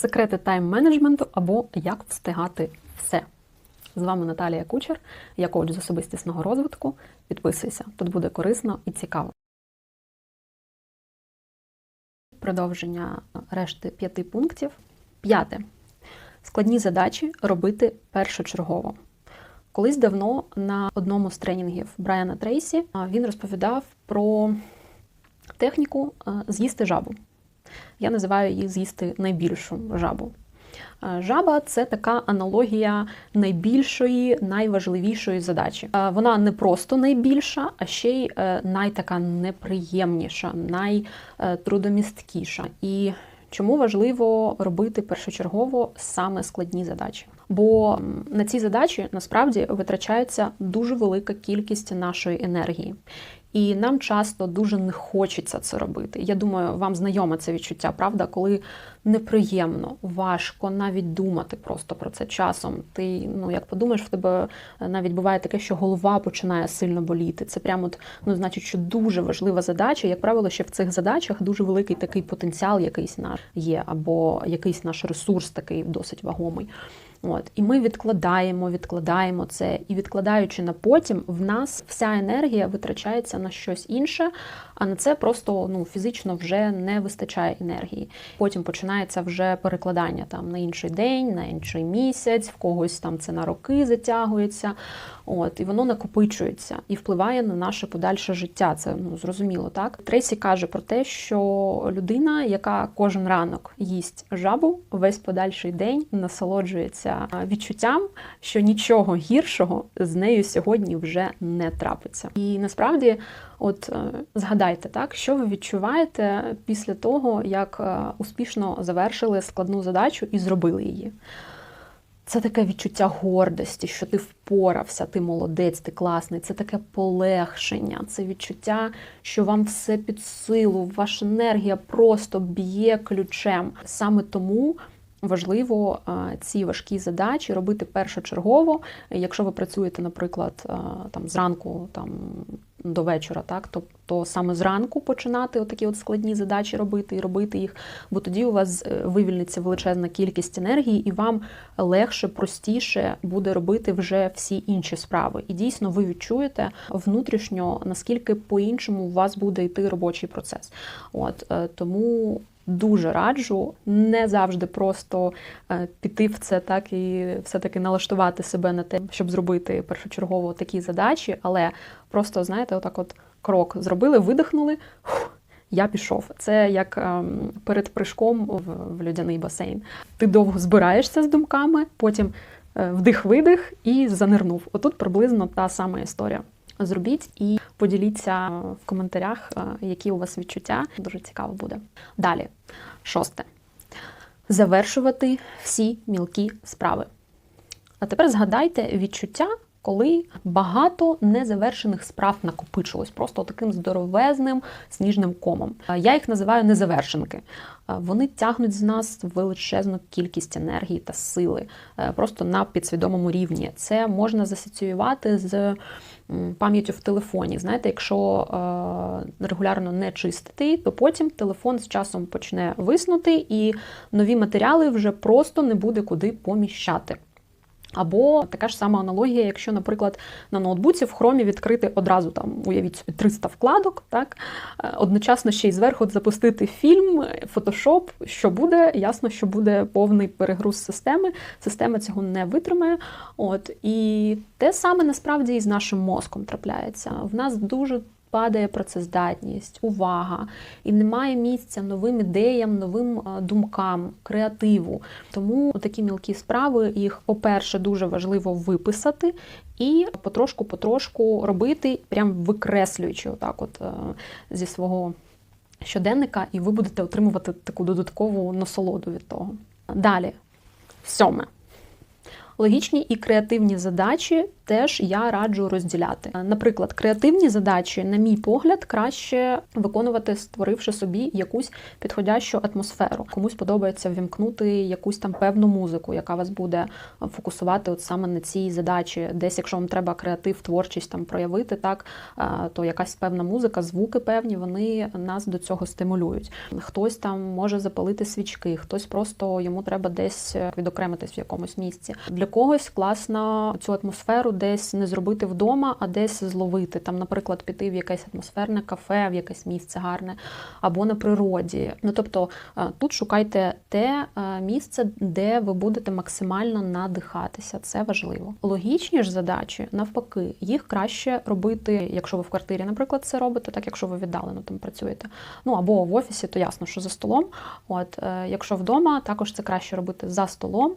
секрети тайм-менеджменту або як встигати все. З вами Наталія Кучер, я коуч з особистісного розвитку. Підписуйся, тут буде корисно і цікаво. Продовження решти п'яти пунктів. П'яте. Складні задачі робити першочергово. Колись давно на одному з тренінгів Брайана Трейсі він розповідав про техніку з'їсти жабу. Я називаю її з'їсти найбільшу жабу. Е, Жаба це така аналогія найбільшої, найважливішої задачі. Е, Вона не просто найбільша, а ще й е, найтака неприємніша, найтрудомісткіша. І чому важливо робити першочергово саме складні задачі? Бо на ці задачі насправді витрачається дуже велика кількість нашої енергії. І нам часто дуже не хочеться це робити. Я думаю, вам знайоме це відчуття, правда, коли неприємно, важко навіть думати просто про це часом. Ти, ну як подумаєш, в тебе навіть буває таке, що голова починає сильно боліти. Це прямо от, ну, значить, що дуже важлива задача. Як правило, ще в цих задачах дуже великий такий потенціал, якийсь наш є, або якийсь наш ресурс такий досить вагомий. От і ми відкладаємо, відкладаємо це, і відкладаючи на потім, в нас вся енергія витрачається на щось інше, а на це просто ну фізично вже не вистачає енергії. Потім починається вже перекладання там на інший день, на інший місяць, в когось там це на роки затягується. От і воно накопичується і впливає на наше подальше життя. Це ну зрозуміло, так Трейсі каже про те, що людина, яка кожен ранок їсть жабу, весь подальший день насолоджується відчуттям, що нічого гіршого з нею сьогодні вже не трапиться. І насправді, от е, згадайте, так що ви відчуваєте після того, як е, успішно завершили складну задачу і зробили її. Це таке відчуття гордості, що ти впорався, ти молодець, ти класний. Це таке полегшення, це відчуття, що вам все під силу, ваша енергія просто б'є ключем. Саме тому важливо ці важкі задачі робити першочергово. Якщо ви працюєте, наприклад, там зранку там до вечора, так то, то саме зранку починати отакі от складні задачі робити і робити їх, бо тоді у вас е, вивільниться величезна кількість енергії, і вам легше, простіше буде робити вже всі інші справи. І дійсно ви відчуєте внутрішньо, наскільки по-іншому у вас буде йти робочий процес. От е, тому. Дуже раджу не завжди просто е, піти в це, так і все-таки налаштувати себе на те, щоб зробити першочергово такі задачі, але просто, знаєте, отак от крок зробили, видихнули. Я пішов. Це як ем, перед прыжком в, в людяний басейн. Ти довго збираєшся з думками, потім е, вдих-видих і занирнув. Отут приблизно та сама історія. Зробіть і поділіться в коментарях, е, які у вас відчуття. Дуже цікаво буде. Далі, шосте. Завершувати всі мілкі справи. А тепер згадайте відчуття, коли багато незавершених справ накопичилось, просто таким здоровезним сніжним комом. Я їх називаю незавершенки. Вони тягнуть з нас величезну кількість енергії та сили, просто на підсвідомому рівні. Це можна засоціювати з пам'яттю в телефоні. Знаєте, якщо регулярно не чистити, то потім телефон з часом почне виснути, і нові матеріали вже просто не буде куди поміщати. Або така ж сама аналогія, якщо, наприклад, на ноутбуці в хромі відкрити одразу там, уявіть собі, 300 вкладок, так одночасно ще й зверху запустити фільм, фотошоп, що буде, ясно, що буде повний перегруз системи. Система цього не витримає. От і те саме насправді і з нашим мозком трапляється. В нас дуже падає працездатність, увага, і немає місця новим ідеям, новим думкам, креативу. Тому такі мілкі справи їх, по-перше, дуже важливо виписати і потрошку-потрошку робити, прям викреслюючи отак, от зі свого щоденника, і ви будете отримувати таку додаткову насолоду від того. Далі, сьоме. Логічні і креативні задачі теж я раджу розділяти. Наприклад, креативні задачі, на мій погляд, краще виконувати, створивши собі якусь підходящу атмосферу. Комусь подобається вімкнути якусь там певну музику, яка вас буде фокусувати от саме на цій задачі. Десь, якщо вам треба креатив, творчість там проявити, так то якась певна музика, звуки певні, вони нас до цього стимулюють. Хтось там може запалити свічки, хтось просто йому треба десь відокремитись в якомусь місці. Для когось класно цю атмосферу десь не зробити вдома, а десь зловити. Там, наприклад, піти в якесь атмосферне кафе, в якесь місце гарне, або на природі. Ну тобто тут шукайте те місце, де ви будете максимально надихатися. Це важливо. Логічні ж задачі, навпаки, їх краще робити, якщо ви в квартирі, наприклад, це робите, так якщо ви віддалено там працюєте. Ну або в офісі, то ясно, що за столом. От, е, якщо вдома, також це краще робити за столом.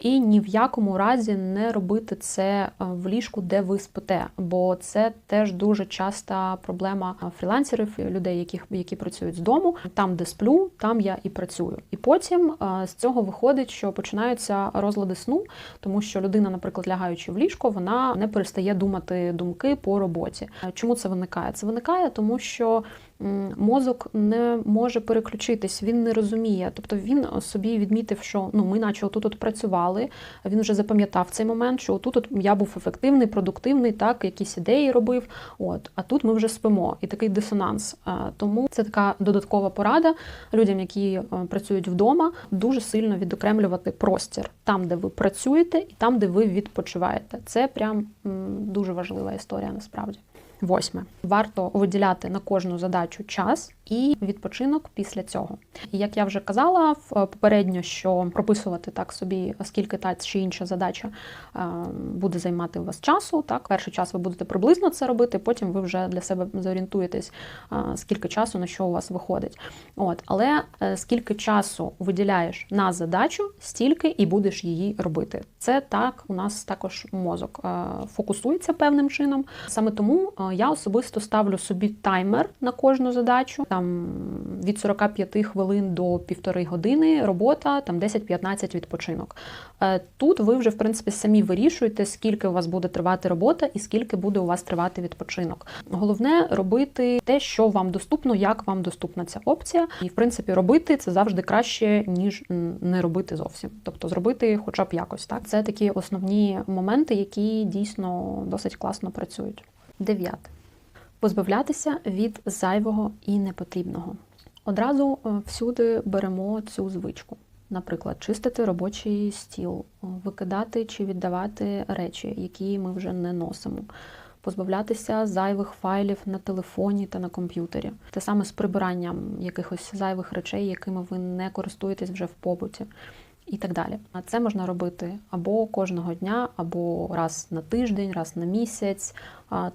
І ні в якому разі не робити це е, в ліжку, де ви спите, бо це теж дуже часта проблема фрілансерів, людей, яких які працюють з дому. Там, де сплю, там я і працюю. І потім е, з цього виходить, що починаються розлади сну, тому що людина, наприклад, лягаючи в ліжко, вона не перестає думати думки по роботі. Чому це виникає? Це виникає, тому що мозок не може переключитись, він не розуміє. Тобто він собі відмітив, що ну ми, наче отут от працювали. Він вже запам'ятав цей момент, що отут от я був ефективний, продуктивний, так, якісь ідеї робив. От, а тут ми вже спимо, і такий дисонанс. Тому це така додаткова порада людям, які е, працюють вдома, дуже сильно відокремлювати простір там, де ви працюєте, і там, де ви відпочиваєте. Це прям дуже важлива історія насправді. Восьме варто виділяти на кожну задачу час і відпочинок після цього. І як я вже казала, попередньо, що прописувати так собі, скільки та чи інша задача е, буде займати у вас часу. Так, перший час ви будете приблизно це робити, потім ви вже для себе зорієнтуєтесь, е, скільки часу на що у вас виходить. От, але е, скільки часу виділяєш на задачу, стільки і будеш її робити. Це так, у нас також мозок фокусується певним чином. Саме тому я особисто ставлю собі таймер на кожну задачу там від 45 хвилин до півтори години робота, там 10-15 відпочинок. Е, тут ви вже, в принципі, самі вирішуєте, скільки у вас буде тривати робота і скільки буде у вас тривати відпочинок. Головне робити те, що вам доступно, як вам доступна ця опція. І, в принципі, робити це завжди краще, ніж не робити зовсім. Тобто зробити хоча б якось. Так, Це такі основні моменти, які дійсно досить класно працюють. Дев'яте позбавлятися від зайвого і непотрібного. Одразу е, всюди беремо цю звичку. Наприклад, чистити робочий стіл, викидати чи віддавати речі, які ми вже не носимо, позбавлятися зайвих файлів на телефоні та на комп'ютері. Те саме з прибиранням якихось зайвих речей, якими ви не користуєтесь вже в побуті і так далі. А це можна робити або кожного дня, або раз на тиждень, раз на місяць.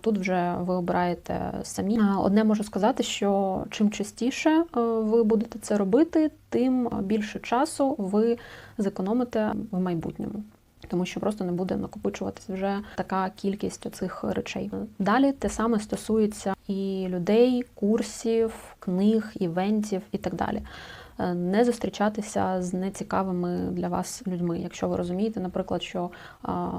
Тут вже ви обираєте самі. Одне можу сказати, що чим частіше е, ви будете це робити, тим більше часу ви зекономите в майбутньому. Тому що просто не буде накопичуватися вже така кількість цих речей. Далі те саме стосується і людей, курсів, книг, івентів і так далі. Е, не зустрічатися з нецікавими для вас людьми. Якщо ви розумієте, наприклад, що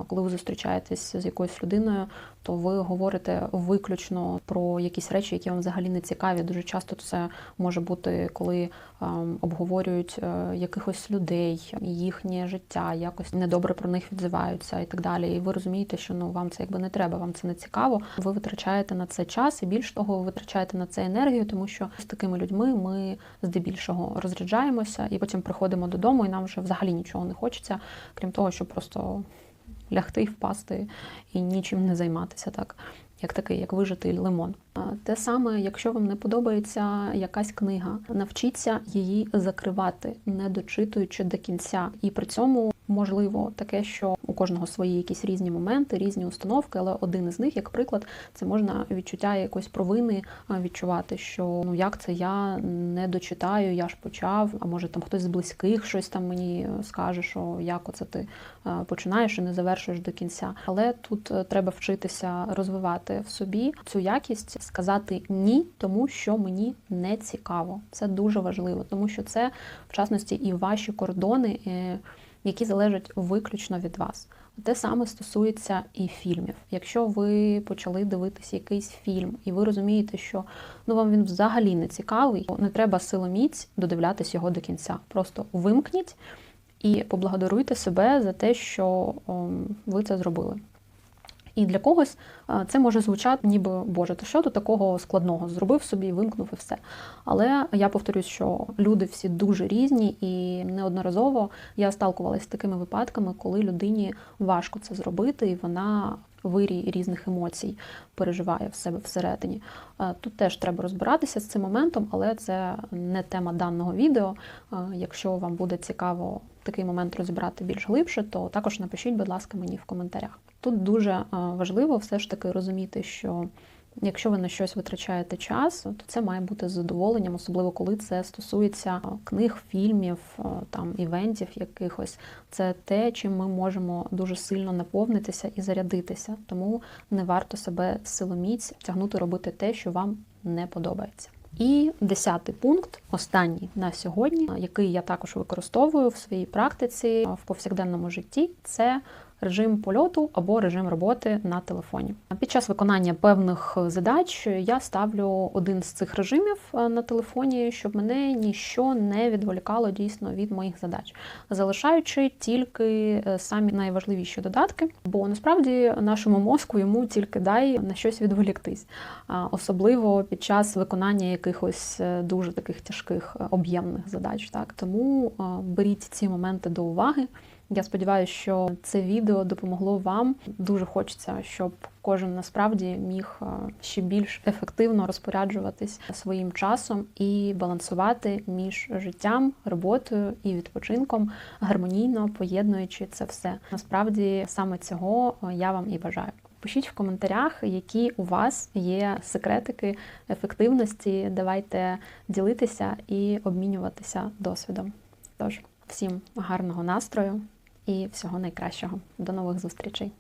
коли ви зустрічаєтесь з якоюсь людиною, то ви говорите виключно про якісь речі, які вам взагалі не цікаві. Дуже часто це може бути, коли обговорюють е, якихось людей, їхнє життя, якось недобре про них відзиваються і так далі. І ви розумієте, що ну вам це якби не треба, вам це не цікаво. Ви витрачаєте на це час, і більш того, ви витрачаєте на це енергію, тому що з такими людьми ми здебільшого розряджаємося і потім приходимо додому, і нам вже взагалі нічого не хочеться, крім того, щоб просто лягти, впасти і нічим не займатися так. Як такий, як вижитий лимон. Те саме, якщо вам не подобається якась книга, навчіться її закривати, не дочитуючи до кінця. І при цьому можливо таке, що у кожного свої якісь різні моменти, різні установки, але один із них, як приклад, це можна відчуття якоїсь провини відчувати, що ну як це я не дочитаю, я ж почав, а може там хтось з близьких щось там мені скаже, що як оце ти починаєш і не завершуєш до кінця. Але тут е, треба вчитися розвивати в собі цю якість сказати ні, тому що мені не цікаво. Це дуже важливо, тому що це в частності і ваші кордони. Які залежать виключно від вас. Те саме стосується і фільмів. Якщо ви почали дивитися якийсь фільм, і ви розумієте, що ну вам він взагалі не цікавий, не треба силоміць додивлятись його до кінця. Просто вимкніть і поблагодаруйте себе за те, що ом, ви це зробили. І для когось е, це може звучати, ніби Боже, то що тут такого складного? Зробив собі, вимкнув і все. Але я повторюсь, що люди всі дуже різні, і неодноразово я сталкувалася з такими випадками, коли людині важко це зробити, і вона вирій різних емоцій переживає в себе всередині. Е, Тут теж треба розбиратися з цим моментом, але це не тема даного відео. Е, Якщо вам буде цікаво такий момент розібрати більш глибше, то також напишіть, будь ласка, мені в коментарях. Тут дуже е, важливо все ж таки розуміти, що якщо ви на щось витрачаєте час, то це має бути з задоволенням, особливо коли це стосується е, книг, фільмів, е, там івентів якихось. Це те, чим ми можемо дуже сильно наповнитися і зарядитися. Тому не варто себе силоміць тягнути робити те, що вам не подобається. І десятий пункт, останній на сьогодні, який я також використовую в своїй практиці в повсякденному житті, це режим польоту або режим роботи на телефоні. Під час виконання певних задач я ставлю один з цих режимів е, на телефоні, щоб мене ніщо не відволікало дійсно від моїх задач, залишаючи тільки е, самі найважливіші додатки, бо насправді нашому мозку йому тільки дай на щось відволіктись, особливо під час виконання якихось е, дуже таких тяжких об'ємних задач. Так тому беріть ці моменти до уваги. Я сподіваюся, що це відео допомогло вам. Дуже хочеться, щоб кожен насправді міг е, ще більш ефективно розпоряджуватись своїм часом і балансувати між життям, роботою і відпочинком, гармонійно поєднуючи це все. Насправді саме цього е, я вам і бажаю. Пишіть в коментарях, які у вас є секретики ефективності. Давайте ділитися і обмінюватися досвідом. Тож, всім гарного настрою і всього найкращого. До нових зустрічей!